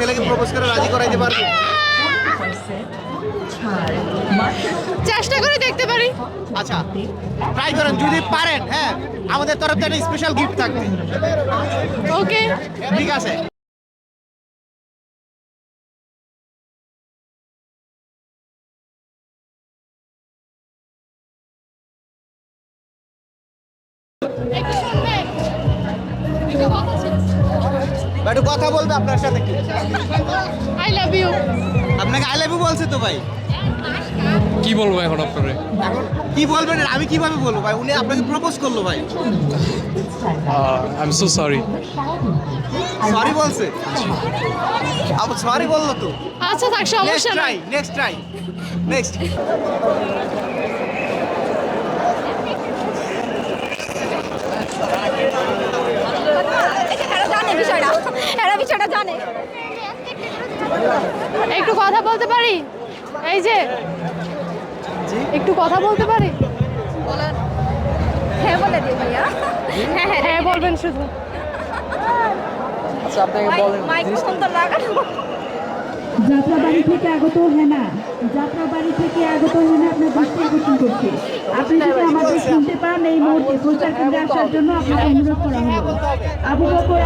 ছেলেকে প্রপোজ করে রাজি করাইতে পারবে? চেষ্টা করে দেখতে পারি। আচ্ছা ট্রাই করেন যদি পারেন হ্যাঁ আমাদের তরফ থেকে একটা স্পেশাল গিফট থাকবে। ওকে ঠিক আছে। একটু কথা বলবে আপনার সাথে। কি আই লাভ ইউ আপনাকে আই লাভ ইউ বলছে তো ভাই। কি বলব এখন আপনারে? এখন কি বলবেন আমি কীভাবে বলব ভাই? উনি আপনাকে প্রপোজ করল ভাই। I am so sorry sorry বলছে? আবার সরি বলল তো। আচ্ছা থাক নেক্সট সমস্যা ট্রাই নাই। নেক্সট ট্রাই নেক্সট জানে একটু কথা বলতে পারি? এই যে একটু কথা বলতে পারি? হ্যাঁ বলে দিই ভাইয়া। হ্যাঁ বলবেন শুধু। মাইক্রোফোন তো লাগানো। যাত্রাবাড়ি থেকে আগত হেনা যাত্রাবাড়ি থেকে আগত হেনা আপনার দৃষ্টি আকর্ষণ করছে। আপনি যদি আমাদের শুনতে পান এই মুহূর্তে প্রচার কেন্দ্রে আসার জন্য আপনাকে অনুরোধ করা হলো। Abu Bakar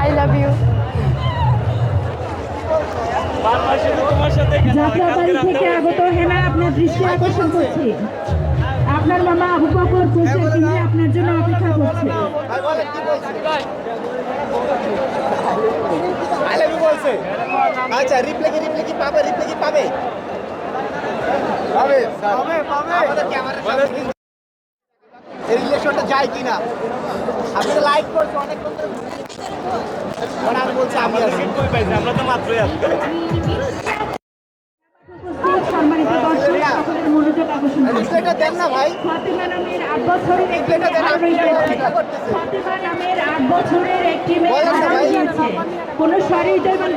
I love you Jatrabari থেকে আগত হেনা আপনার দৃষ্টি আকর্ষণ করছে। আপনার মামা আবু বকর প্রচার কেন্দ্রে আপনার জন্য অপেক্ষা করছে। বলছে। আচ্ছা রিপ্লে কি রিপ্লে কি পাবে রিপ্লে কি পাবে? পাবে পাবে পাবে। আমাদের এই রিলেশনটা যায় কিনা? আপনি তো লাইক করছ অনেক আমি বলছি আমি আছি। উপস্থিত সম্মানিত দর্শক সকলের মনোযোগ আকর্ষণ করছে রিপ্লেটা দেন না ভাই। ফাতেমা নামের আট বছরের একটি। ফাতেমা নামের আট বছরের একটি মেয়ে। গিয়েছে কোনো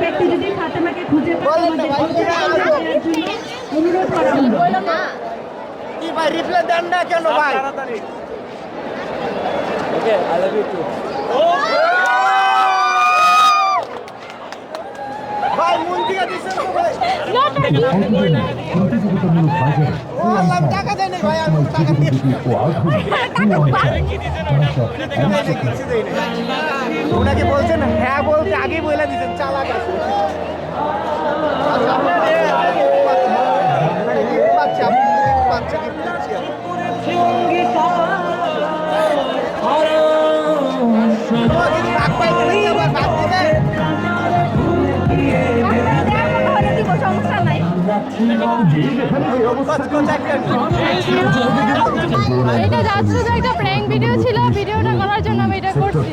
ব্যক্তি যদি ফাতেমাকে খুঁজে পায় অনুরোধ করা হলো। কি ভাই রিপ্লে দেন না কেন ভাই? ভাই ওনাকে বলছেন হ্যাঁ বলতে আগে বলে দিচ্ছেন চালাক আছে। এটা যাচ্ছে একটা প্র্যাঙ্ক ভিডিও ছিল ভিডিওটা করার জন্য আমি এটা করছি।